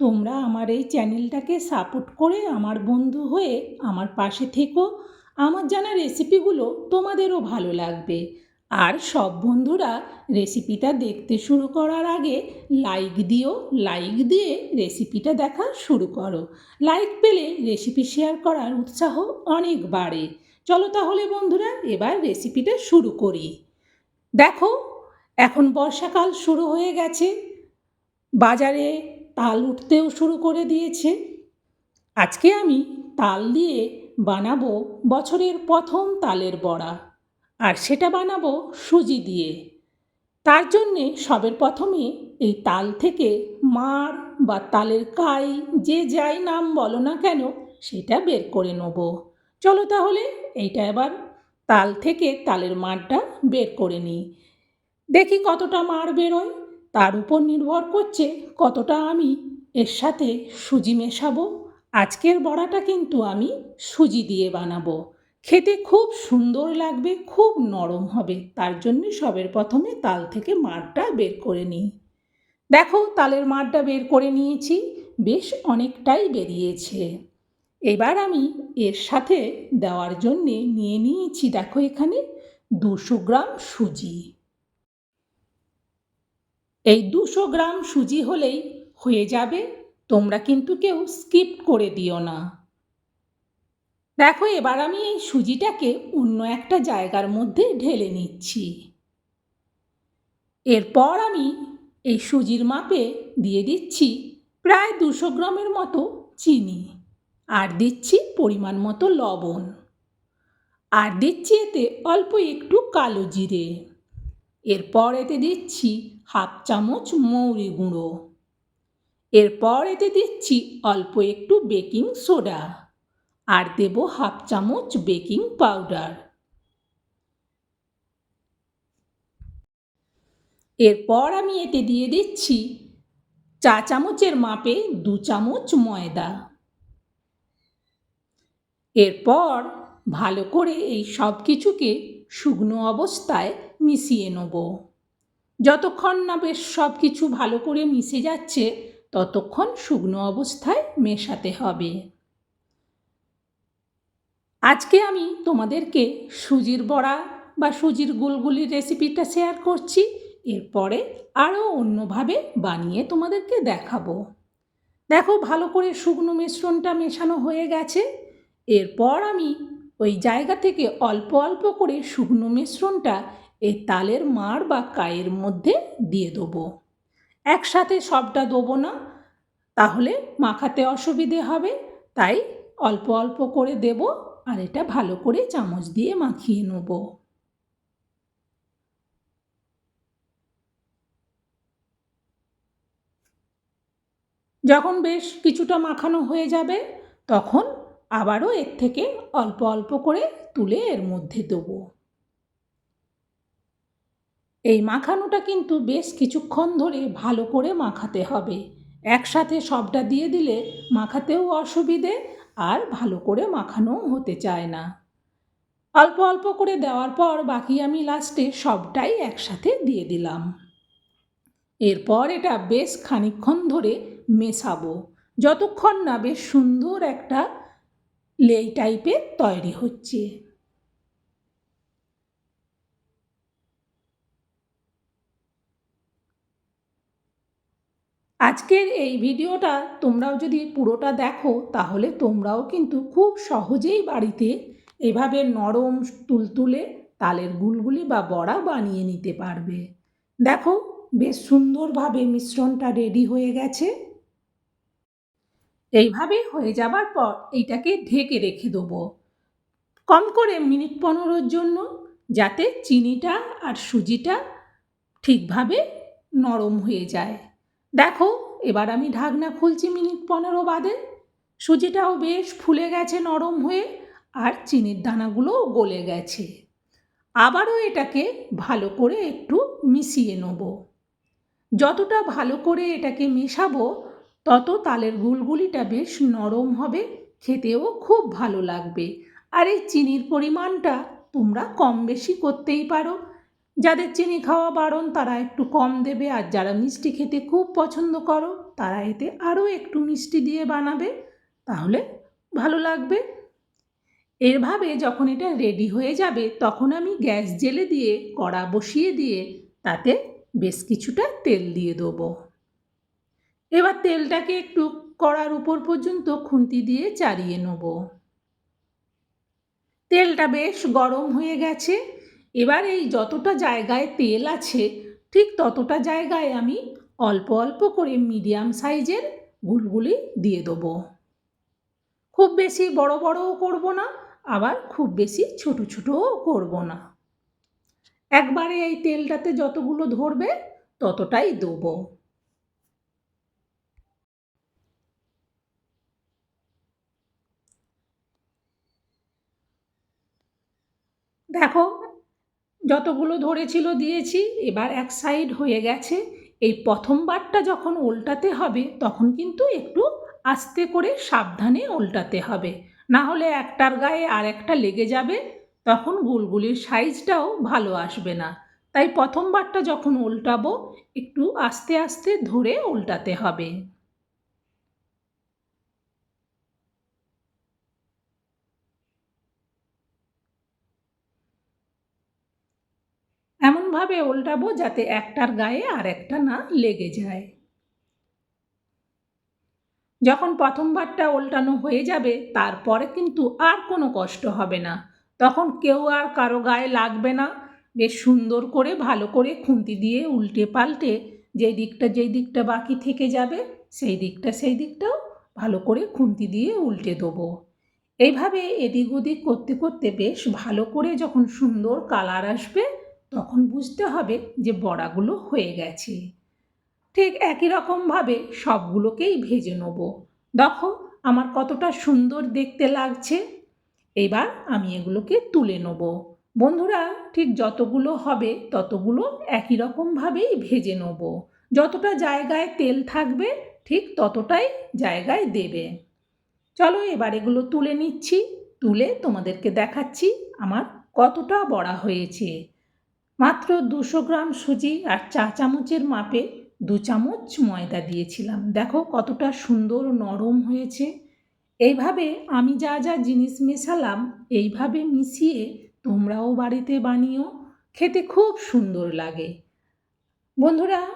তোমরা আমার এই চ্যানেলটাকে সাপোর্ট করে আমার বন্ধু হয়ে আমার পাশে থেকো। আমার জানা রেসিপিগুলো তোমাদেরও ভালো লাগবে। আর সব বন্ধুরা রেসিপিটা দেখতে শুরু করার আগে লাইক দিও, লাইক দিয়ে রেসিপিটা দেখা শুরু করো। লাইক পেলে রেসিপি শেয়ার করার উৎসাহ অনেক বাড়ে। চলো তাহলে বন্ধুরা এবার রেসিপিটা শুরু করি। দেখো, এখন বর্ষাকাল শুরু হয়ে গেছে। বাজারে তাল উঠতেও শুরু করে দিয়েছে। আজকে আমি তাল দিয়ে বানাবো বছরের প্রথম তালের বড়া, আর সেটা বানাবো সুজি দিয়ে। তার জন্যে সবের প্রথমে এই তাল থেকে মার বা তালের কাই, যে যাই নাম বলো না কেন, সেটা বের করে নেব। চলো তাহলে এইটা এবার তাল থেকে তালের মারটা বের করে নিই। দেখি কতটা মার বেরোয়। তার উপর নির্ভর করছে কতটা আমি এর সাথে সুজি মেশাবো। আজকের বড়াটা কিন্তু আমি সুজি দিয়ে বানাবো। খেতে খুব সুন্দর লাগবে, খুব নরম হবে। তার জন্য সবের প্রথমে তাল থেকে মাড়টা বের করে নিই। দেখো, তালের মাড়টা বের করে নিয়েছি। বেশ অনেকটাই বেরিয়েছে। এবার আমি এর সাথে দেওয়ার জন্যে নিয়ে নিয়েছি, দেখো এখানে দুশো গ্রাম সুজি। এই দুশো গ্রাম সুজি হলেই হয়ে যাবে, তোমরা কিন্তু কেউ স্কিপ করে দিও না। দেখো, এবার আমি এই সুজিটাকে অন্য একটা জায়গার মধ্যে ঢেলে নিচ্ছি। এরপর আমি এই সুজির মাপে দিয়ে দিচ্ছি প্রায় দুশো গ্রামের মতো চিনি, আর দিচ্ছি পরিমাণ মতো লবণ। আর দিচ্ছি এতে অল্প একটু কালো জিরে। এরপর এতে দিচ্ছি হাফ চামচ মৌরি গুঁড়ো। এরপর এতে দিচ্ছি অল্প একটু বেকিং সোডা আর দেব হাফ চামচ বেকিং পাউডার। এরপর আমি এতে দিয়ে দিচ্ছি চা চামচের মাপে দু চামচ ময়দা। এরপর ভালো করে এই সব কিছুকে শুকনো অবস্থায় মিশিয়ে নেব। যতক্ষণ না বেশ সব কিছু ভালো করে মিশে যাচ্ছে, ততক্ষণ শুকনো অবস্থায় মেশাতে হবে। আজকে আমি তোমাদেরকে সুজির বড়া বা সুজির গুলগুলির রেসিপিটা শেয়ার করছি, এরপরে আরও অন্যভাবে বানিয়ে তোমাদেরকে দেখাবো। দেখো, ভালো করে শুকনো মিশ্রণটা মেশানো হয়ে গেছে। এরপর আমি ওই জায়গা থেকে অল্প অল্প করে শুকনো মিশ্রণটা এই তালের মাড় বা কায়ের মধ্যে দিয়ে দেবো। একসাথে সবটা দেবো না, তাহলে মাখাতে অসুবিধে হবে, তাই অল্প অল্প করে দেব আর এটা ভালো করে চামচ দিয়ে মাখিয়ে নেব। যখন বেশ কিছুটা মাখানো হয়ে যাবে, তখন আবারও এর থেকে অল্প অল্প করে তুলে এর মধ্যে দেবো। এই মাখানোটা কিন্তু বেশ কিছুক্ষণ ধরে ভালো করে মাখাতে হবে। একসাথে সবটা দিয়ে দিলে মাখাতেও অসুবিধে আর ভালো করে মাখানোও হতে চায় না। অল্প অল্প করে দেওয়ার পর বাকি আমি লাস্টে সবটাই একসাথে দিয়ে দিলাম। এরপর এটা বেশ খানিক্ষণ ধরে মেশাবো। যতক্ষণ না বেশ সুন্দর একটা লেই টাইপের তৈরি হচ্ছে। আজকের এই ভিডিওটা তোমরাও যদি পুরোটা দেখো, তাহলে তোমরাও কিন্তু খুব সহজেই বাড়িতে এভাবে নরম তুলতুলে তালের গুলগুলি বা বড়া বানিয়ে নিতে পারবে। দেখো, বেশ সুন্দরভাবে মিশ্রণটা রেডি হয়ে গেছে। এইভাবে হয়ে যাবার পর এইটাকে ঢেকে রেখে দেবো। কম করে মিনিট পনেরোর জন্য, যাতে চিনিটা আর সুজিটা ঠিকভাবে নরম হয়ে যায়। দেখো, এবার আমি ঢাকনা খুলছি মিনিট পনেরো বাদে। সুজিটাও বেশ ফুলে গেছে নরম হয়ে, আর চিনির দানাগুলোও গলে গেছে। আবারও এটাকে ভালো করে একটু মিশিয়ে নেব। যতটা ভালো করে এটাকে মেশাবো, তত তালের গুলগুলিটা বেশ নরম হবে, খেতেও খুব ভালো লাগবে। আর এই চিনির পরিমাণটা তোমরা কম বেশি করতেই পারো। যাদের চিনি খাওয়া বারণ, তারা একটু কম দেবে। আর যারা মিষ্টি খেতে খুব পছন্দ করো, তারা এতে আরও একটু মিষ্টি দিয়ে বানাবে। তাহলে ভালো লাগবে। এরভাবে যখন এটা রেডি হয়ে যাবে, তখন আমি গ্যাস জেলে দিয়ে, কড়া বসিয়ে দিয়ে, তাতে বেশ কিছুটা তেল দিয়ে দেবো। এবার তেলটাকে একটু কড়ার উপর পর্যন্ত খুন্তি দিয়ে চাড়িয়ে নেব। তেলটা বেশ গরম হয়ে গেছে। এবার এই যতটা জায়গায় তেল আছে, ঠিক ততটা জায়গায় আমি অল্প অল্প করে মিডিয়াম সাইজের গুলগুলি দিয়ে দেবো। খুব বেশি বড় বড়ও করব না, আবার খুব বেশি ছোট ছোটও করব না। একবারে এই তেলটাতে যতগুলো ধরবে, ততটাই দেবো। দেখো যতগুলো ধরেছিল দিয়েছি, এবার এক সাইড হয়ে গেছে। এই প্রথমবারটা যখন উল্টাতে হবে, তখন কিন্তু একটু আস্তে করে সাবধানে উল্টাতে হবে। না হলে একটার গায়ে আর একটা লেগে যাবে, তখন গুলগুলির সাইজটাও ভালো আসবে না। তাই প্রথমবারটা যখন উল্টাবো, একটু আস্তে আস্তে ধরে উল্টাতে হবে। এমনভাবে উল্টাবো যাতে একটার গায়ে আর একটা না লেগে যায়। যখন প্রথমবারটা উল্টানো হয়ে যাবে, তারপরে কিন্তু আর কোনো কষ্ট হবে না। তখন কেউ আর কারও গায়ে লাগবে না। বেশ সুন্দর করে, ভালো করে খুন্তি দিয়ে উল্টে পাল্টে যেই দিকটা যেই দিকটা বাকি থেকে যাবে, সেই দিকটা সেই দিকটাও ভালো করে খুন্তি দিয়ে উল্টে দেবো। এইভাবে এদিক ওদিক করতে করতে বেশ ভালো করে যখন সুন্দর কালার আসবে তখন বুঝতে হবে যে বড়াগুলো হয়ে গেছে। ঠিক একই রকমভাবে সবগুলোকেই ভেজে নেব। দেখো আমার কতটা সুন্দর দেখতে লাগছে। এবার আমি এগুলোকে তুলে নেব। বন্ধুরা, ঠিক যতগুলো হবে ততগুলো একই রকমভাবেই ভেজে নেব। যতটা জায়গায় তেল থাকবে, ঠিক ততটাই জায়গায় দেবে। চলো এবার এগুলো তুলে নিচ্ছি। তুলে তোমাদেরকে দেখাচ্ছি আমার কতটা বড়া হয়েছে। মাত্র দুশো গ্রাম সুজি আর চা চামচের মাপে দু চামচ ময়দা দিয়েছিলাম। দেখো কতটা সুন্দর নরম হয়েছে। এইভাবে আমি যা যা জিনিস মেশালাম, এইভাবে মিশিয়ে তোমরাও বাড়িতে বানিও, খেতে খুব সুন্দর লাগে। বন্ধুরা,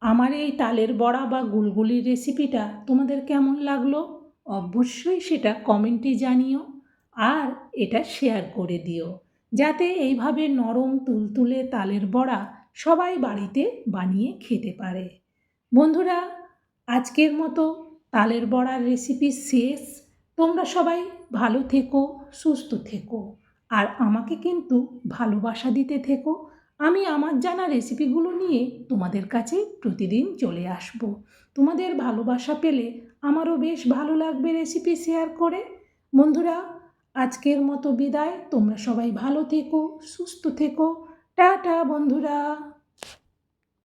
আমার এই তালের বড়া বা গুলগুলির রেসিপিটা তোমাদের কেমন লাগল? অবশ্যই সেটা কমেন্টে জানিও আর এটা শেয়ার করে দিও। যাতে এইভাবে নরম তুলতুলে তালের বড়া সবাই বাড়িতে বানিয়ে খেতে পারে। বন্ধুরা, আজকের মতো তালের বড়ার রেসিপি শেষ। তোমরা সবাই ভালো থেকো, সুস্থ থেকো। আর আমাকে কিন্তু ভালোবাসা দিতে থেকো। আমি আমার জানা রেসিপিগুলো নিয়ে তোমাদের কাছে প্রতিদিন চলে আসব। তোমাদের ভালোবাসা পেলে আমারও বেশ ভালো লাগবে রেসিপি শেয়ার করে। বন্ধুরা আজকের মতো বিদায়। তোমরা সবাই ভালো থেকো সুস্থ থেকো। টাটা বন্ধুরা।